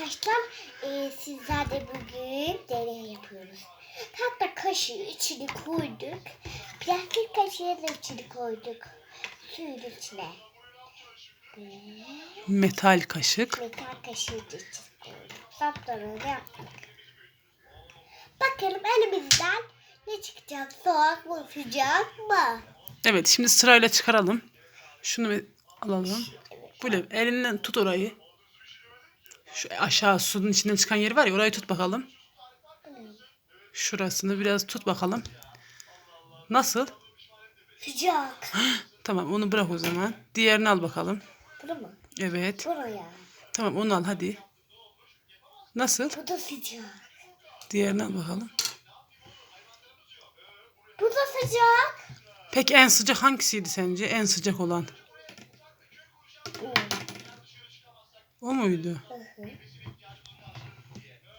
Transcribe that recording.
arkadaşlar. Ee, sizlerle bugün deney yapıyoruz. Hatta kaşığı içine koyduk. Plastik kaşığı da içine koyduk. Suyun içine. Ve Metal kaşık. metal kaşığı da içine koyduk. Saplarını yaptık. Bakalım elimizden ne çıkacak? Soğuk mu sıcak mı? Evet şimdi sırayla çıkaralım. Şunu bir alalım. Böyle elinden tut orayı. Şu aşağı suyun içinden çıkan yer var ya orayı tut bakalım. Şurasını biraz tut bakalım. Nasıl? Sıcak. Tamam onu bırak o zaman. Diğerini al bakalım. Bunu mu? Evet. Buraya. Tamam onu al hadi. Nasıl? Bu da sıcak. Diğerini al bakalım. Bu da sıcak. Peki en sıcak hangisiydi sence? En sıcak olan. Bu. O muydu? Hı Okay.